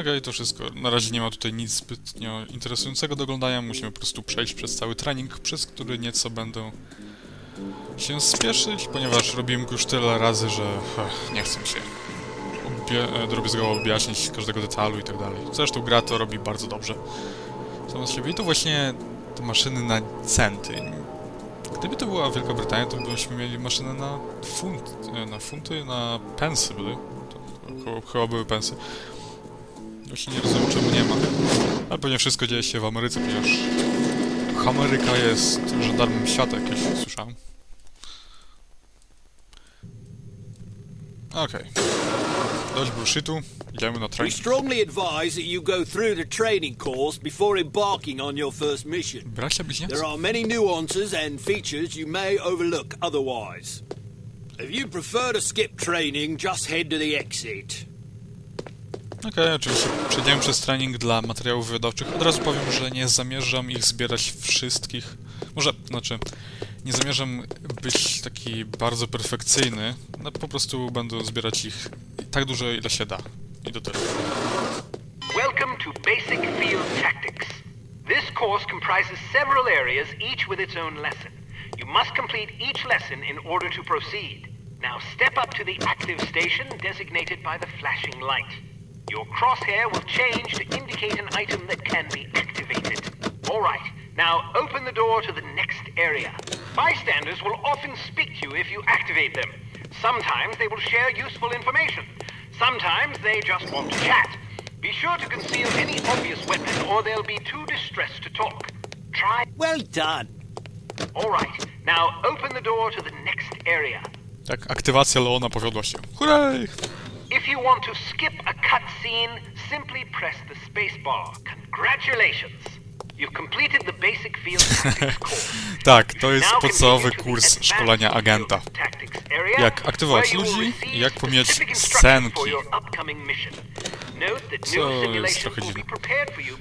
Okej, to wszystko. Na razie nie ma tutaj nic zbytnio interesującego do oglądania. Musimy po prostu przejść przez cały trening, przez który nieco będę się spieszyć, ponieważ robiłem go już tyle razy, że nie chcę się e, drobiazgowo objaśnić każdego detalu i tak dalej. Zresztą gra to robi bardzo dobrze. Samo z siebie. I to właśnie te maszyny na centy. Gdyby to była Wielka Brytania, to byśmy mieli maszyny na funt, na funty, na pensy były. Chyba, były pensy. Właśnie nie rozumiem, czemu nie ma. Ale pewnie wszystko dzieje się w Ameryce, ponieważ Ameryka jest żandarmem świata, jakieś słyszałem. Okej. Dość bullshitu. Idziemy na We trening. strongly advise that you go through the training course before embarking on your first mission. Bracia bliźniacy? There are many nuances and features you may overlook otherwise. If you prefer to skip training, just head to the exit. Okej, oczywiście przejdziemy przez trening dla materiałów wywiadowczych. Od razu powiem, że nie zamierzam ich zbierać wszystkich. Może, znaczy, nie zamierzam być taki bardzo perfekcyjny. No, po prostu będę zbierać ich tak dużo, ile się da. I do tyle. Welcome to Basic Field Tactics. This course comprises several areas, each with its own lesson. You must complete each lesson in order to proceed. Now step up to the active station designated by the flashing light. Your crosshair will change to indicate an item that can be activated. Alright, now open the door to the next area. Bystanders will often speak to you if you activate them. Sometimes they will share useful information. Sometimes they just want to chat. Be sure to conceal any obvious weapon or they'll be too distressed to talk. Try. Well done. Alright, now open the door to the next area. Tak, aktywacja Leona powiodła się. Hurray! If you want to skip a cutscene, simply press the spacebar. Congratulations! Tak, to jest podstawowy kurs szkolenia agenta. Jak aktywować ludzi i jak pomijać scenki. Co jest trochę dziwne.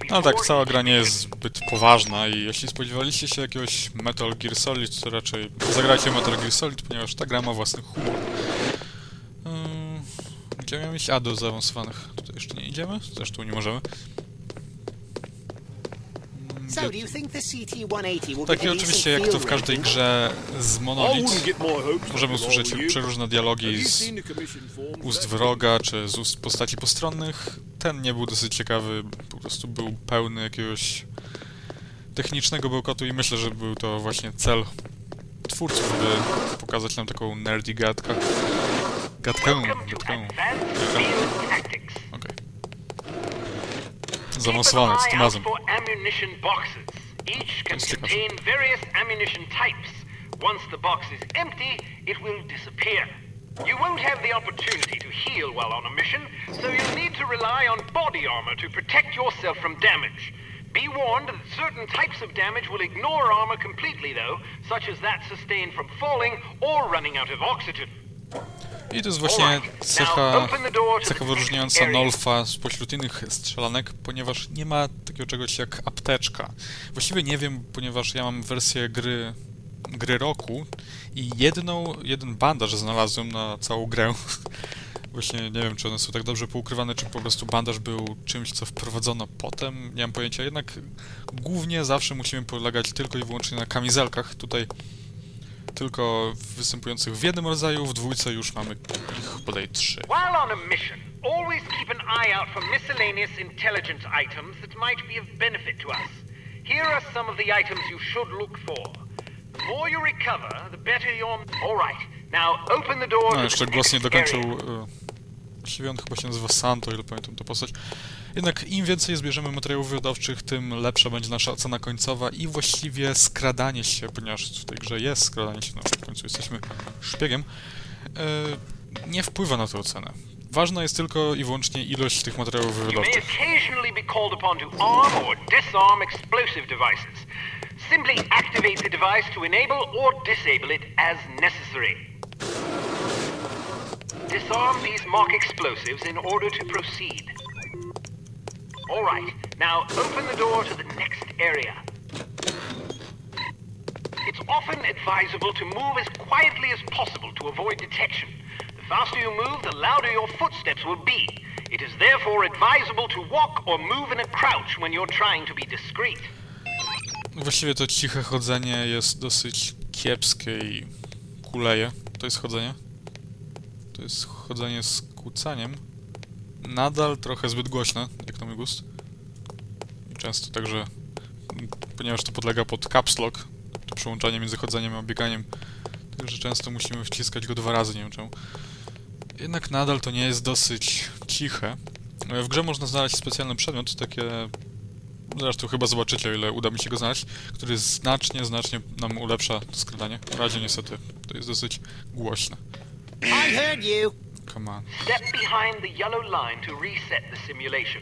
No tak, cała gra nie jest zbyt poważna i jeśli spodziewaliście się jakiegoś Metal Gear Solid, to raczej zagrajcie Metal Gear Solid, ponieważ ta gra ma własny humor. Ym, Gdzie miałem iść? A, do zaawansowanych. Tutaj jeszcze nie idziemy, zresztą nie możemy. So, gdzie- do you think the CT-180 will Tak i oczywiście jak to w każdej grze z Monolith, możemy usłyszeć przeróżne dialogi z ust wroga, czy z ust postaci postronnych. Ten nie był dosyć ciekawy, po prostu był pełny jakiegoś technicznego bełkotu i myślę, że był to właśnie cel twórców, by pokazać nam taką nerdy gadkę. Gadkę, to gadkę. Zaawansowane, an z tym razem. for ammunition boxes. Each can contain various ammunition types. Once the box is empty, it will disappear. You won't have the opportunity to heal while on a mission, so you'll need to rely on body armor to protect yourself from damage. Be warned that certain types of damage will ignore armor completely, though, such as that sustained from falling or running out of oxygen. I to jest właśnie cecha, cecha wyróżniająca. Nolfa spośród innych strzelanek, ponieważ nie ma takiego czegoś jak apteczka. Właściwie nie wiem, ponieważ ja mam wersję gry, gry roku i jedną, jeden bandaż znalazłem na całą grę. Właśnie nie wiem, czy one są tak dobrze poukrywane, czy po prostu bandaż był czymś, co wprowadzono potem. Nie mam pojęcia, jednak głównie zawsze musimy polegać tylko i wyłącznie na kamizelkach. Tutaj tylko występujących w jednym rodzaju, w dwójce już mamy ich bodaj trzy. While on a mission, always keep an eye out for miscellaneous intelligence items that might be of benefit to us. Here are some of the items you should look for. The more you recover, the better your... Alright, now open the door No, jeszcze głos nie dokończył. area. e, Właściwie on chyba się nazywa Santo, ile pamiętam tę postać. Jednak im więcej zbierzemy materiałów wywiadowczych, tym lepsza będzie nasza ocena końcowa i właściwie skradanie się, ponieważ w tej grze jest skradanie się, no w końcu jesteśmy szpiegiem, e, nie wpływa na tę ocenę. Ważna jest tylko i wyłącznie ilość tych materiałów. Simply activate the device to enable or disable it as necessary. Disarm these mock explosives in order to proceed. Alright, now open the door to the next area. It's often advisable to move as quietly as possible to avoid detection. The The faster you move, the louder your footsteps will be. It is therefore advisable to walk or move in a crouch when you're trying to be discreet. Właściwie to ciche chodzenie jest dosyć kiepskie i kuleje. To jest chodzenie. To jest chodzenie z kucaniem. Nadal trochę zbyt głośne, jak na mój gust. Często także, ponieważ to podlega pod caps lock, to przełączanie między chodzeniem a bieganiem, także często musimy wciskać go dwa razy, nie wiem czemu. Jednak nadal to nie jest dosyć ciche. E, W grze można znaleźć specjalny przedmiot, takie Zresztą chyba zobaczycie, o ile uda mi się go znaleźć, który znacznie, znacznie nam ulepsza to skradanie. Na razie niestety to jest dosyć głośne. I heard you. Come on. Step behind the yellow line to reset the simulation.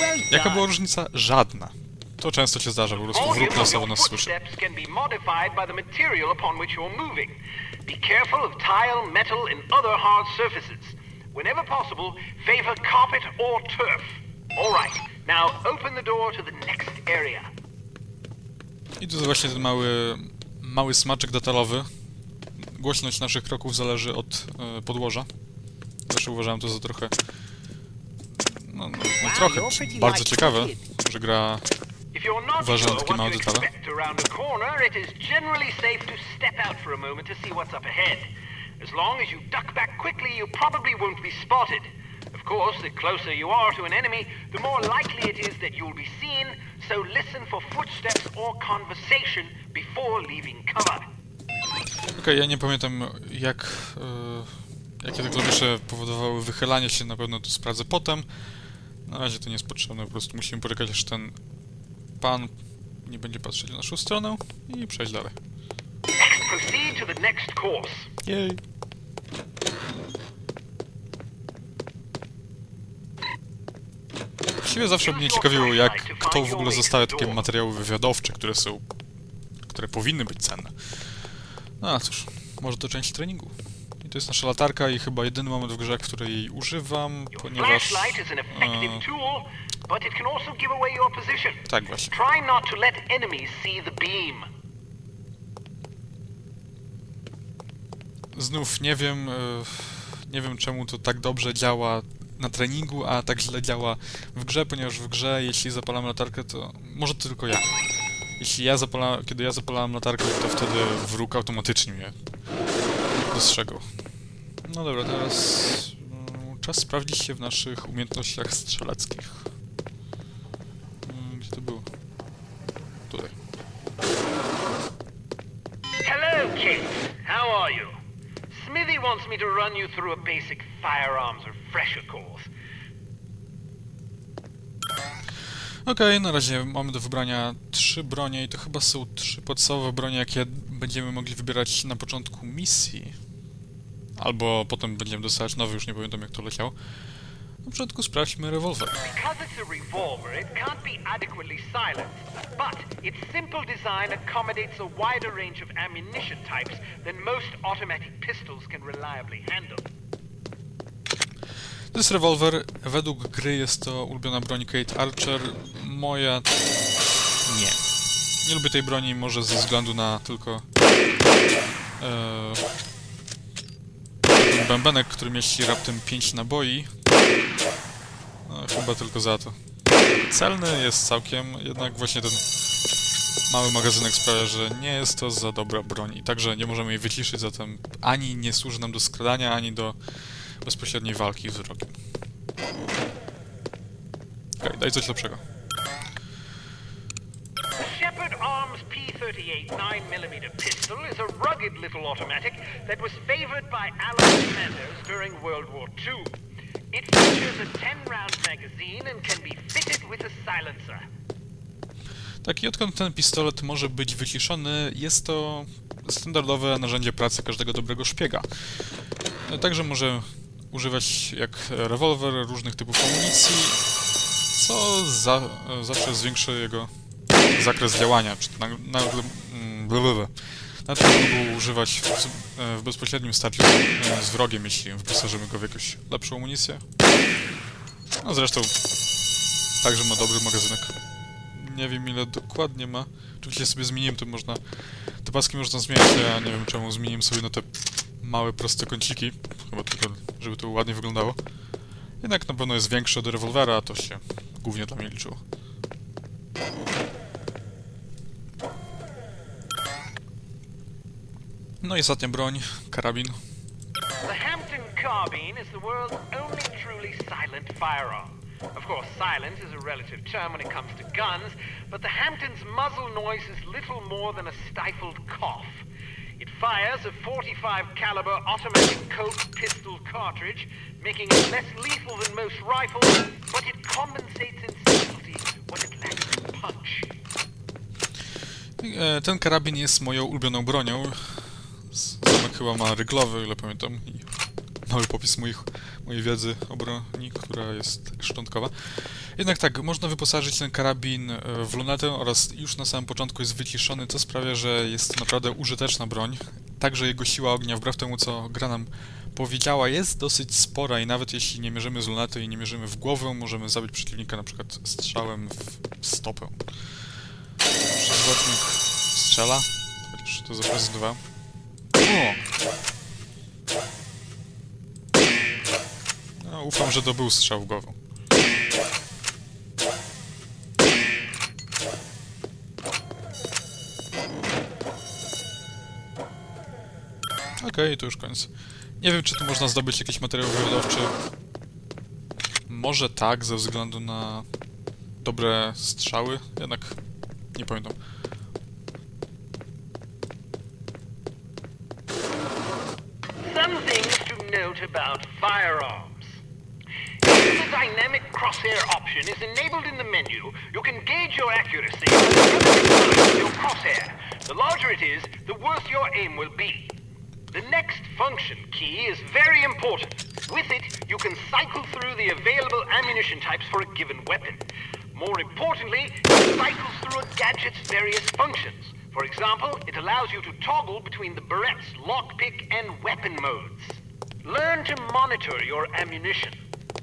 Well Jaka done. była różnica? Żadna. To często się zdarza, po prostu All wróg losowo your nas słyszy. footsteps can be modified by the material upon which you're moving. Be careful of tile, metal, and other hard surfaces. Whenever possible, favor carpet or turf. All right. Now open the door to the next area. I to jest właśnie ten mały, mały smaczek detalowy. Głośność naszych kroków zależy od e, podłoża. Zawsze uważałem to za trochę... No, no, no trochę, bardzo ciekawe, że gra Uważam, sure takie małe detale. As long as you duck back quickly, you probably won't be spotted. Of course, the closer you are to an enemy, the more likely it is that you'll be seen, so listen for footsteps or conversation before leaving cover. Okej, ja nie pamiętam jak... E, jakie te klawisze powodowały wychylanie się, na pewno to sprawdzę potem. Na razie to nie jest potrzebne, po prostu musimy poczekać aż ten pan nie będzie patrzeć w naszą stronę i przejść dalej. Jej. Właściwie zawsze mnie ciekawiło, jak kto w ogóle zostawia takie materiały wywiadowcze, które są... które powinny być cenne. No a cóż, może to część treningu. I to jest nasza latarka i chyba jedyny moment w grze, w której jej używam, ponieważ... e, tak właśnie. Znów nie wiem, e, nie wiem czemu to tak dobrze działa na treningu, a tak źle działa w grze, ponieważ w grze, jeśli zapalam latarkę, to może to tylko ja. Jeśli ja zapala, kiedy ja zapalałem latarkę, to wtedy wróg automatycznie mnie dostrzegał. No dobra, teraz mm, czas sprawdzić się w naszych umiejętnościach strzeleckich. Mm, Gdzie to było? Tutaj. Hello, kids. How are you? Smithy wants me to run you through a basic firearms refresher course. Okej, na razie mamy do wybrania trzy bronie i to chyba są trzy podstawowe bronie, jakie będziemy mogli wybierać na początku misji. Albo potem będziemy dostawać nowe, już nie pamiętam jak to leciało. Na początku sprawdźmy rewolwer. Because it's a revolver, it can't be adequately silenced. But its simple design accommodates a wider range of ammunition types than most automatic pistols can reliably handle. To jest rewolwer, według gry jest to ulubiona broń Kate Archer. Moja... nie. Nie lubię tej broni, może ze względu na tylko... Ten bębenek, który mieści raptem 5 naboi. No, chyba tylko za to. Celny jest całkiem, jednak właśnie ten mały magazynek sprawia, że nie jest to za dobra broń i także nie możemy jej wyciszyć, zatem ani nie służy nam do skradania, ani do bezpośredniej walki z wrogiem. Okej, daj coś lepszego. Shepard Arms P-38 9mm pistol is a rugged little automatic that was favored by Allied commanders during World War II. It features a 10-round magazine and can be fitted with a silencer. Tak, i odkąd ten pistolet może być wyciszony, jest to standardowe narzędzie pracy każdego dobrego szpiega. E, Także może używać jak rewolwer różnych typów amunicji, co za, e, zawsze zwiększy jego zakres działania. Nagle, nagle, blablabla. Na to mógł używać w, e, w bezpośrednim starciu z, e, z wrogiem, jeśli wyposażymy go w jakąś lepszą amunicję. No zresztą także ma dobry magazynek. Nie wiem ile dokładnie ma. Oczywiście sobie zmieniłem to można. Te paski można zmieniać, ja nie wiem czemu zmieniłem sobie na te małe, proste kąciki, chyba tylko, żeby to ładnie wyglądało. Jednak na pewno jest większy od rewolwera, a to się głównie dla mnie liczyło. No i ostatnia broń, karabin. The Hampton carbine is the world's only truly silent firearm. Of course, silent is a relative term when it comes to guns, but the Hampton's muzzle noise is little more than a stifled cough. It fires a 45 caliber automatic Colt pistol cartridge, making it less lethal than most rifles, but it compensates in subtlety what it lacks in punch. E, Ten karabin jest moją ulubioną bronią. Zamek chyba ma ryglowy, ile pamiętam. Mały popis moich, mojej wiedzy o broni, która jest szczątkowa. Jednak tak, można wyposażyć ten karabin e, w lunetę oraz już na samym początku jest wyciszony, co sprawia, że jest to naprawdę użyteczna broń. Także jego siła ognia, wbrew temu co gra nam powiedziała, jest dosyć spora i nawet jeśli nie mierzymy z lunety i nie mierzymy w głowę, możemy zabić przeciwnika na przykład strzałem w stopę. Przezrocznik strzela, chociaż to zaprezentowałem. O! Ufam, że to był strzał. Okej, to już koniec. Nie wiem, czy tu można zdobyć jakiś materiał wywiadowczy. Może tak, ze względu na dobre strzały, jednak nie pamiętam. Some to note about firearms. Dynamic crosshair option is enabled in the menu, you can gauge your accuracy by your crosshair. The larger it is, the worse your aim will be. The next function key is very important. With it, you can cycle through the available ammunition types for a given weapon. More importantly, it cycles through a gadget's various functions. For example, it allows you to toggle between the Berette's lockpick and weapon modes. Learn to monitor your ammunition.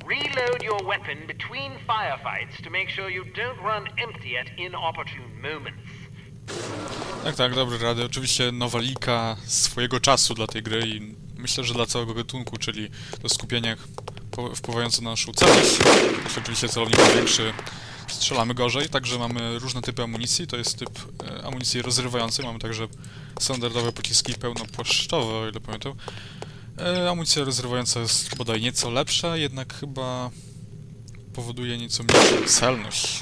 Reload your weapon between firefights to make sure you don't run empty at inopportune moments. Tak, tak, dobre rady. Oczywiście nowalika swojego czasu dla tej gry i myślę, że dla całego gatunku, czyli to skupienie wpływające na naszą celność. Jeśli oczywiście celownik większy, strzelamy gorzej. Także mamy różne typy amunicji. To jest typ e, amunicji rozrywającej. Mamy także standardowe pociski pełnopłaszczowe, o ile pamiętam. E, amunicja rozrywająca jest bodaj nieco lepsza, jednak chyba powoduje nieco mniejszą celność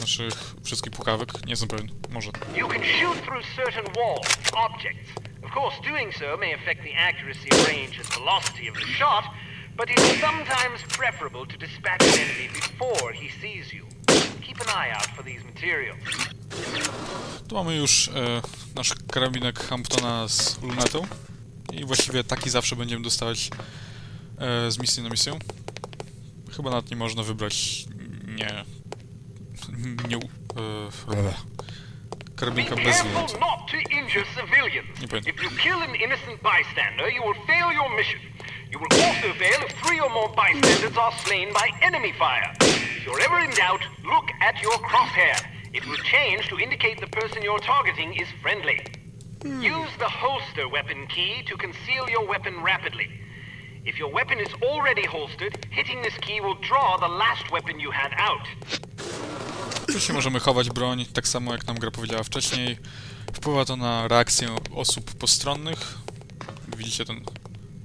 naszych wszystkich pukawek. Nie jestem pewien. Może. You can shoot through certain walls, objects. Of course, doing so may affect the accuracy, range, and velocity of the shot, but it is sometimes preferable to dispatch an enemy before he sees you. Keep an eye out for these materials. Tu mamy już e, nasz karabinek Hamptona z lunetą i właściwie taki zawsze będziemy dostawać e, z misji na misję. Chyba nawet nie można wybrać nie... nie... E, karabinka Be bez. Nie mission. You will also fail if three or more bystanders are slain by enemy fire. If you're ever in doubt, look at your crosshair. It will change to indicate the person you're targeting is friendly. Use the holster weapon key to conceal your weapon rapidly. If your weapon is already holstered, hitting this key will draw the last weapon you had out. Oczywiście możemy chować broń, tak samo jak nam gra powiedziała wcześniej. Wpływa to na reakcję osób postronnych. Widzicie, ten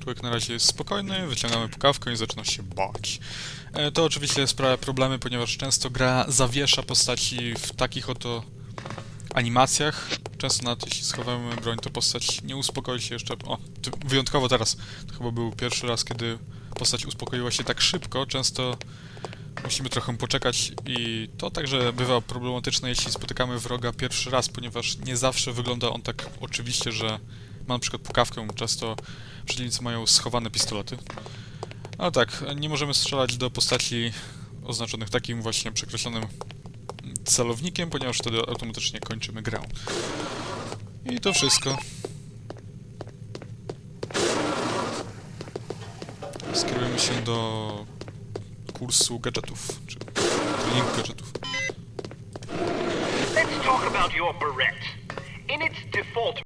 człowiek na razie jest spokojny, wyciągamy pukawkę i zaczyna się bać. E, To oczywiście sprawia problemy, ponieważ często gra zawiesza postaci w takich oto animacjach. Często nawet jeśli schowamy broń, to postać nie uspokoi się jeszcze. O, wyjątkowo teraz. To chyba był pierwszy raz, kiedy postać uspokoiła się tak szybko. Często musimy trochę poczekać i to także bywa problematyczne, jeśli spotykamy wroga pierwszy raz, ponieważ nie zawsze wygląda on tak oczywiście, że ma na przykład pukawkę. Często przeciwnicy mają schowane pistolety. Ale tak, nie możemy strzelać do postaci oznaczonych takim właśnie przekreślonym celownikiem, ponieważ wtedy automatycznie kończymy grę. I to wszystko. Skierujemy się do kursu gadżetów, czy treningu gadżetów. Let's talk about your Berette. In its default